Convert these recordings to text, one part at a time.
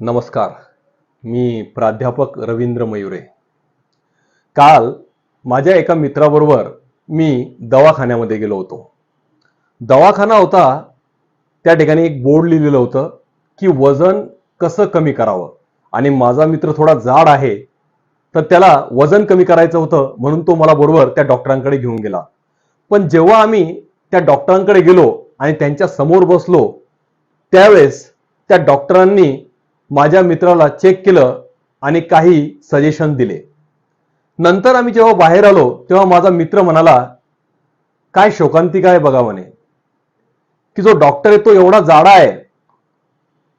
नमस्कार. मी प्राध्यापक रवींद्र मयुरे. काल माझ्या एका मित्राबरोबर मी दवाखान्यामध्ये गेलो होतो. दवाखाना होता त्या ठिकाणी एक बोर्ड लिहिलेलं होतं की वजन कसं कमी करावं. आणि माझा मित्र थोडा जाड आहे तर त्याला वजन कमी करायचं होतं म्हणून तो मला बरोबर त्या डॉक्टरांकडे घेऊन गेला. पण जेव्हा आम्ही त्या डॉक्टरांकडे गेलो आणि त्यांच्यासमोर बसलो त्यावेळेस त्या डॉक्टरांनी माझ्या मित्राला चेक केलं आणि काही सजेशन दिले. नंतर आम्ही जेव्हा बाहेर आलो तेव्हा माझा मित्र म्हणाला काय शोकांतिका आहे बघा म्हणे. की जो डॉक्टर आहे तो एवढा जाडा आहे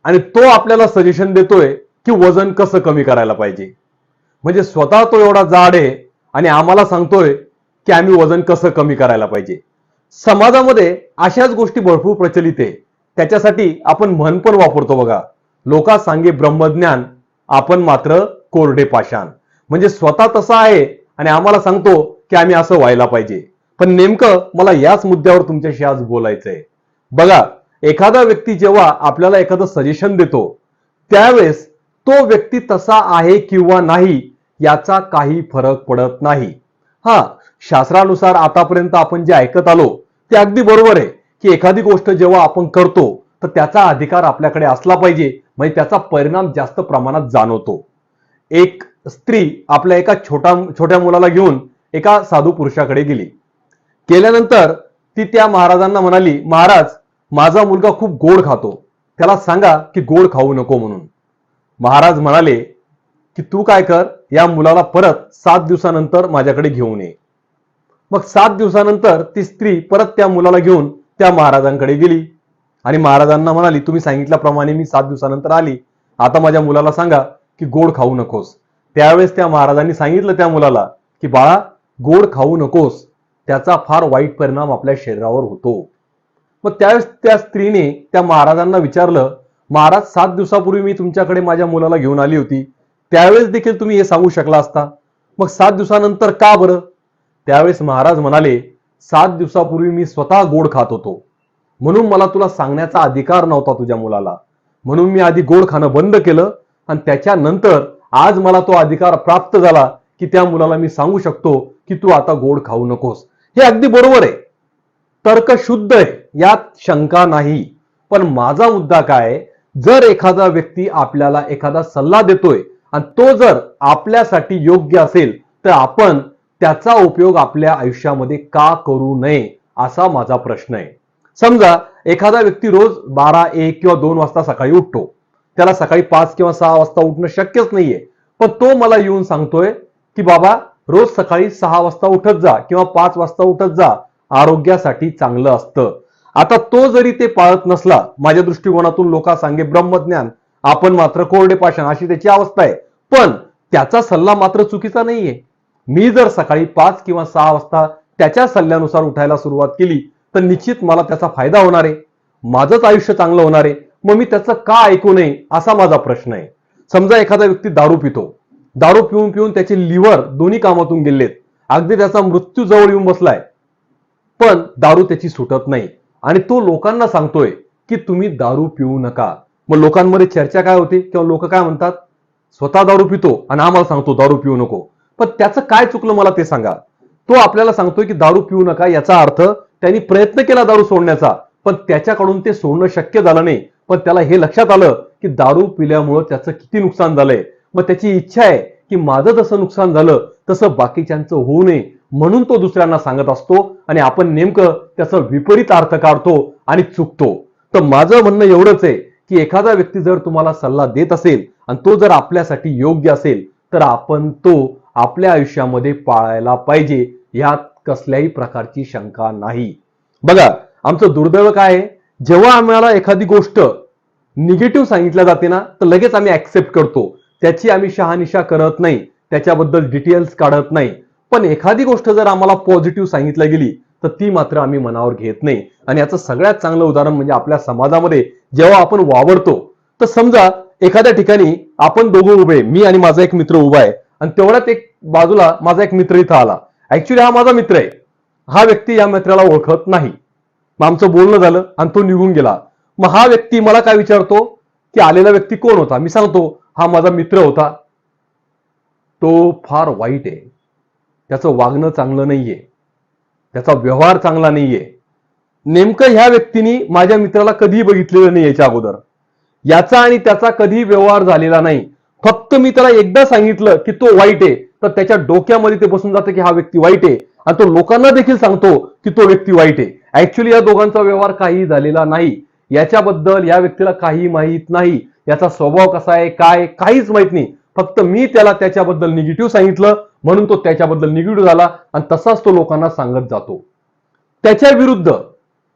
आणि तो आपल्याला सजेशन देतोय की वजन कसं कमी करायला पाहिजे. म्हणजे स्वतः तो एवढा जाड आहे आणि आम्हाला सांगतोय की आम्ही वजन कसं कमी करायला पाहिजे. समाजामध्ये अशाच गोष्टी भरपूर प्रचलित आहे. त्याच्यासाठी आपण म्हण पण वापरतो बघा. लोका सांगे ब्रह्मज्ञान आपण मात्र कोरडे पाषाण. म्हणजे स्वतः तसा आहे आणि आम्हाला सांगतो की आम्ही असं व्हायला पाहिजे. पण नेमकं मला याच मुद्द्यावर तुमच्याशी आज बोलायचंय. बघा एखादा व्यक्ती जेव्हा आपल्याला एखादं सजेशन देतो त्यावेळेस तो व्यक्ती तसा आहे किंवा नाही याचा काही फरक पडत नाही. हा शास्त्रानुसार आतापर्यंत आपण जे ऐकत आलो ते अगदी बरोबर आहे की एखादी गोष्ट जेव्हा आपण करतो तर त्याचा अधिकार आपल्याकडे असला पाहिजे. म्हणजे त्याचा परिणाम जास्त प्रमाणात जाणवतो. एक स्त्री आपल्या एका छोटा छोट्या मुलाला घेऊन एका साधू पुरुषाकडे गेली. गेल्यानंतर ती त्या महाराजांना म्हणाली महाराज माझा मुलगा खूप गोड खातो. त्याला सांगा की गोड खाऊ नको म्हणून. महाराज म्हणाले की तू काय कर या मुलाला परत सात दिवसानंतर माझ्याकडे घेऊन ये. मग सात दिवसानंतर ती स्त्री परत त्या मुलाला घेऊन त्या महाराजांकडे गेली. आणि महाराजांना म्हणाली तुम्ही सांगितल्याप्रमाणे मी सात दिवसानंतर आली. आता माझ्या मुलाला सांगा की गोड खाऊ नकोस. त्यावेळेस त्या महाराजांनी सांगितलं त्या मुलाला की बाळा गोड खाऊ नकोस. त्याचा फार वाईट परिणाम आपल्या शरीरावर होतो. मग त्यावेळेस त्या स्त्रीने त्या महाराजांना विचारलं महाराज सात दिवसापूर्वी मी तुमच्याकडे माझ्या मुलाला घेऊन आली होती. त्यावेळेस देखील तुम्ही हे सांगू शकला असता. मग सात दिवसानंतर का बरं? त्यावेळेस महाराज म्हणाले सात दिवसापूर्वी मी स्वतः गोड खात होतो. म्हणून मला तुला सांगण्याचा अधिकार नव्हता तुझ्या मुलाला. म्हणून मी आधी गोड खाणं बंद केलं आणि त्याच्यानंतर आज मला तो अधिकार प्राप्त झाला की त्या मुलाला मी सांगू शकतो की तू आता गोड खाऊ नकोस. हे अगदी बरोबर आहे. तर्क शुद्ध आहे यात शंका नाही. पण माझा मुद्दा काय? जर एखादा व्यक्ती आपल्याला एखादा सल्ला देतोय आणि तो जर आपल्यासाठी योग्य असेल तर आपण त्याचा उपयोग आपल्या आयुष्यामध्ये का करू नये असा माझा प्रश्न आहे. समजा एखादा व्यक्ती रोज बारा एक किंवा दोन वाजता सकाळी उठतो. त्याला सकाळी पाच किंवा सहा वाजता उठणं शक्यच नाहीये. पण तो मला येऊन सांगतोय की बाबा रोज सकाळी सहा वाजता उठत जा किंवा पाच वाजता उठत जा. आरोग्यासाठी चांगलं असतं. आता तो जरी ते पाळत नसला माझ्या दृष्टिकोनातून लोका सांगे ब्रह्मज्ञान आपण मात्र कोरडे पाषाण अशी त्याची अवस्था आहे. पण त्याचा सल्ला मात्र चुकीचा नाहीये. मी जर सकाळी पाच किंवा सहा वाजता त्याच्या सल्ल्यानुसार उठायला सुरुवात केली तर निश्चित मला त्याचा फायदा होणार आहे. माझंच आयुष्य चांगलं होणार आहे. मग मी त्याचं का ऐकू नये असा माझा प्रश्न आहे. समजा एखादा व्यक्ती दारू पितो. दारू पिऊन पिऊन त्याचे लिव्हर दोन्ही कामातून गेलेत. अगदी त्याचा मृत्यू जवळ येऊन बसलाय. पण दारू त्याची सुटत नाही. आणि तो लोकांना सांगतोय की तुम्ही दारू पिऊ नका. मग लोकांमध्ये चर्चा काय होते? किंवा लोक काय म्हणतात? स्वतः दारू पितो आणि आम्हाला सांगतो दारू पिऊ नको. पण त्याचं काय चुकलं मला ते सांगा. तो आपल्याला सांगतोय की दारू पिऊ नका याचा अर्थ त्यांनी प्रयत्न केला दारू सोडण्याचा पण त्याच्याकडून ते सोडणं शक्य झालं नाही. पण त्याला हे लक्षात आलं की दारू पिल्यामुळं त्याचं किती नुकसान झालंय. मग त्याची इच्छा आहे की माझं जसं नुकसान झालं तसं बाकीच्यांचं होऊ नये म्हणून तो दुसऱ्यांना सांगत असतो आणि आपण नेमकं त्याचा विपरीत अर्थ काढतो आणि चुकतो. तर माझं म्हणणं एवढंच आहे की एखादा व्यक्ती जर तुम्हाला सल्ला देत असेल आणि तो जर आपल्यासाठी योग्य असेल तर आपण तो आपल्या आयुष्यामध्ये पाळायला पाहिजे. यात कसल्याही प्रकारची शंका नाही. बघा आमचं दुर्दैव काय आहे? जेव्हा आम्हाला एखादी गोष्ट निगेटिव्ह सांगितल्या जाते ना तर लगेच आम्ही ऍक्सेप्ट करतो. त्याची आम्ही शहानिशा करत नाही. त्याच्याबद्दल डिटेल्स काढत नाही. पण एखादी गोष्ट जर आम्हाला पॉझिटिव्ह सांगितल्या गेली तर ती मात्र आम्ही मनावर घेत नाही. आणि याचं सगळ्यात चांगलं उदाहरण म्हणजे आपल्या समाजामध्ये जेव्हा आपण वावरतो तर समजा एखाद्या ठिकाणी आपण दोघं उभे मी आणि माझा एक मित्र उभा आहे. आणि तेवढ्यात एक बाजूला माझा एक मित्र इथं आला. ऍक्च्युली हा माझा मित्र आहे. हा व्यक्ती या मित्राला ओळखत नाही. मग आमचं बोलणं झालं आणि तो निघून गेला. मग हा व्यक्ती मला काय विचारतो? की आलेला व्यक्ती कोण होता? मी सांगतो हा माझा मित्र होता. तो फार वाईट आहे. त्याचं वागणं चांगलं नाहीये. त्याचा व्यवहार चांगला नाहीये. नेमकं ह्या व्यक्तीने माझ्या मित्राला कधीही बघितलेलं नाही याच्या अगोदर. याचा आणि त्याचा कधी व्यवहार झालेला नाही. फक्त मी त्याला एकदा सांगितलं की तो वाईट आहे. तर त्याच्या डोक्यामध्ये ते बसून जातं की हा व्यक्ती वाईट आहे. आणि तो लोकांना देखील सांगतो की तो व्यक्ती वाईट आहे. ऍक्च्युली या दोघांचा व्यवहार काही झालेला नाही. याच्याबद्दल या व्यक्तीला काही माहीत नाही. याचा स्वभाव कसा आहे काय काहीच माहीत नाही. फक्त मी त्याला त्याच्याबद्दल निगेटिव्ह सांगितलं म्हणून तो त्याच्याबद्दल निगेटिव्ह झाला आणि तसाच तो लोकांना सांगत जातो. त्याच्या विरुद्ध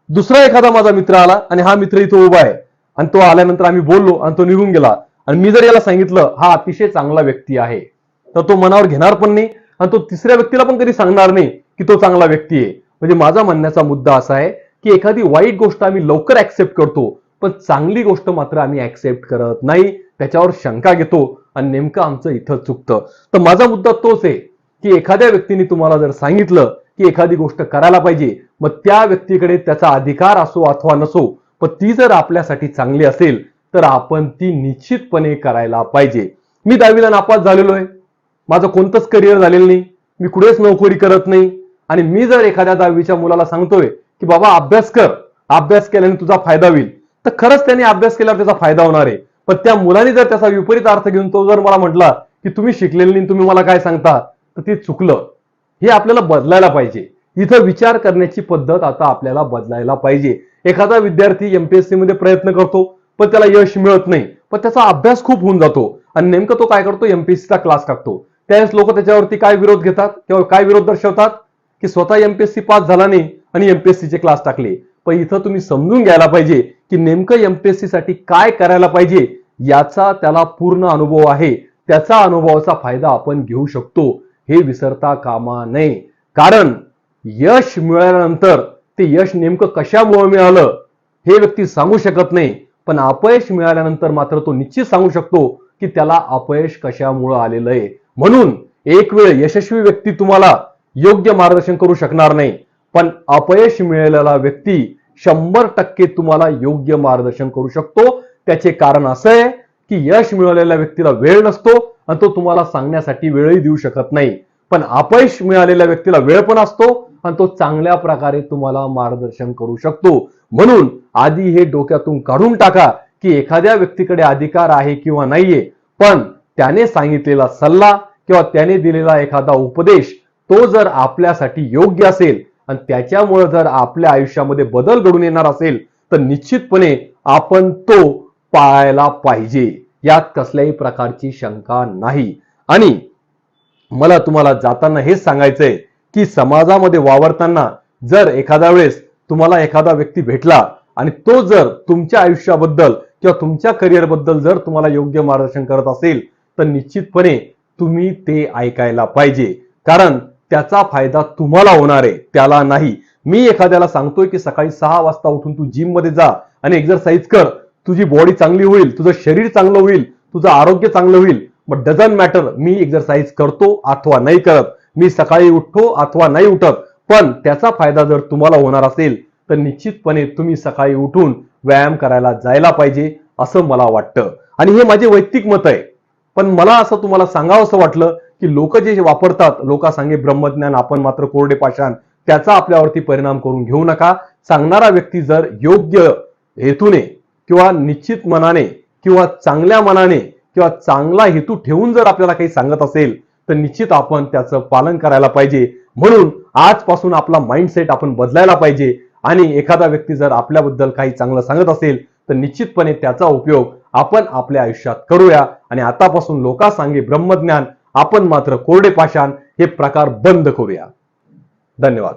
दुसरा एखादा माझा मित्र आला आणि हा मित्र इथं उभा आहे. आणि तो आल्यानंतर आम्ही बोललो आणि तो निघून गेला. आणि मी जर याला सांगितलं हा अतिशय चांगला व्यक्ती आहे. तर तो मनावर घेणार पण नाही आणि तो तिसऱ्या व्यक्तीला पण कधी सांगणार नाही की तो चांगला व्यक्ती आहे. म्हणजे माझा म्हणण्याचा मुद्दा असा आहे की एखादी वाईट गोष्ट आम्ही लवकर ऍक्सेप्ट करतो पण चांगली गोष्ट मात्र आम्ही ऍक्सेप्ट करत नाही त्याच्यावर शंका घेतो आणि नेमकं आमचं इथं चुकतं. तर माझा मुद्दा तोच आहे की एखाद्या व्यक्तीने तुम्हाला जर सांगितलं की एखादी गोष्ट करायला पाहिजे मग त्या व्यक्तीकडे त्याचा अधिकार असो अथवा नसो पण ती जर आपल्यासाठी चांगली असेल तर आपण ती निश्चितपणे करायला पाहिजे. मी दहावीला नापास झालेलो आहे. माझं कोणतंच करिअर झालेलं नाही. मी कुठेच नोकरी करत नाही. आणि मी जर एखाद्या दहावीच्या मुलाला सांगतोय की बाबा अभ्यास कर. अभ्यास केल्याने तुझा फायदा होईल. तर खरंच त्याने अभ्यास केल्यावर त्याचा फायदा होणार आहे. पण त्या मुलाने जर त्याचा विपरीत अर्थ घेऊन तो जर मला म्हटला की तुम्ही शिकलेले नाही तुम्ही मला काय सांगता? तर ते चुकलं. हे आपल्याला बदलायला पाहिजे. इथं विचार करण्याची पद्धत आता आपल्याला बदलायला पाहिजे. एखादा विद्यार्थी एमपीएससी मध्ये प्रयत्न करतो पण त्याला यश मिळत नाही. पण त्याचा अभ्यास खूप होऊन जातो. आणि नेमकं तो काय करतो? एमपीएससीचा क्लास टाकतो. त्यावेळेस लोक त्याच्यावरती काय विरोध घेतात किंवा काय विरोध दर्शवतात? की स्वतः एमपीएससी पास झाला नाही आणि एमपीएससी चे क्लास टाकले. पण इथं तुम्ही समजून घ्यायला पाहिजे की नेमकं एमपीएससी साठी काय करायला पाहिजे याचा त्याला पूर्ण अनुभव आहे. त्याचा अनुभवाचा फायदा आपण घेऊ शकतो. हे विसरता कामा नये. कारण यश मिळाल्यानंतर ते यश नेमकं कशामुळे मिळालं हे व्यक्ती सांगू शकत नाही. पण अपयश मिळाल्यानंतर मात्र तो निश्चित सांगू शकतो की त्याला अपयश कशामुळे आलेलं आहे. म्हणून एक वेळ यशस्वी व्यक्ती तुम्हाला योग्य मार्गदर्शन करू शकणार नाही. पण अपयश मिळालेला व्यक्ती शंभर टक्के तुम्हाला योग्य मार्गदर्शन करू शकतो. त्याचे कारण असं आहे की यश मिळालेल्या व्यक्तीला वेळ नसतो आणि तो तुम्हाला सांगण्यासाठी वेळही देऊ शकत नाही. पण अपयश मिळालेल्या व्यक्तीला वेळ पण असतो आणि तो चांगल्या प्रकारे तुम्हाला मार्गदर्शन करू शकतो. म्हणून आधी हे डोक्यातून काढून टाका की एखाद्या व्यक्तीकडे अधिकार आहे किंवा नाहीये. पण त्याने सांगितलेला सल्ला किंवा त्याने दिलेला एखादा उपदेश तो जर आपल्यासाठी योग्य असेल आणि त्याच्यामुळे जर आपल्या आयुष्यामध्ये बदल घडून येणार असेल तर निश्चितपणे आपण तो पाळायला पाहिजे. यात कसल्याही प्रकारची शंका नाही. आणि मला तुम्हाला जाताना हेच सांगायचंय की समाजामध्ये वावरताना जर एखाद्या वेळेस तुम्हाला एखादा व्यक्ती भेटला आणि तो जर तुमच्या आयुष्याबद्दल किंवा तुमच्या करिअरबद्दल जर तुम्हाला योग्य मार्गदर्शन करत असेल तर निश्चितपणे तुम्ही ते ऐकायला पाहिजे. कारण त्याचा फायदा तुम्हाला होणार आहे. त्याला नाही. मी एखाद्याला सांगतोय की सकाळी सहा वाजता उठून तू जिममध्ये जा आणि एक्झरसाइज कर. तुझी बॉडी चांगली होईल तुझं शरीर चांगलं होईल तुझं आरोग्य चांगलं होईल. मग डझन मॅटर मी एक्झरसाइज करतो अथवा नाही करत. मी सकाळी उठतो अथवा नाही उठत. पण त्याचा फायदा जर तुम्हाला होणार असेल तर निश्चितपणे तुम्ही सकाळी उठून व्यायाम करायला जायला पाहिजे असं मला वाटतं. आणि हे माझे वैयक्तिक मत आहे. पण मला असं तुम्हाला सांगावं असं वाटलं की लोक जे वापरतात लोक सांगे ब्रह्मज्ञान आपण मात्र कोरडे पाषाण त्याचा आपल्यावरती परिणाम करून घेऊ नका. सांगणारा व्यक्ती जर योग्य हेतूने किंवा निश्चित मनाने किंवा चांगल्या मनाने किंवा चांगला हेतू ठेवून जर आपल्याला काही सांगत असेल तर निश्चित आपण त्याचं पालन करायला पाहिजे. म्हणून आजपासून आपला माइंडसेट आपण बदलायला पाहिजे. आणि एखादा व्यक्ती जर आपल्याबद्दल काही चांगलं सांगत असेल तर निश्चितपणे त्याचा उपयोग आपण आपल्या आयुष्यात करूया. आणि आतापासून लोका सांगे ब्रह्मज्ञान आपण मात्र कोरडे पाषाण हे प्रकार बंद करूया. धन्यवाद.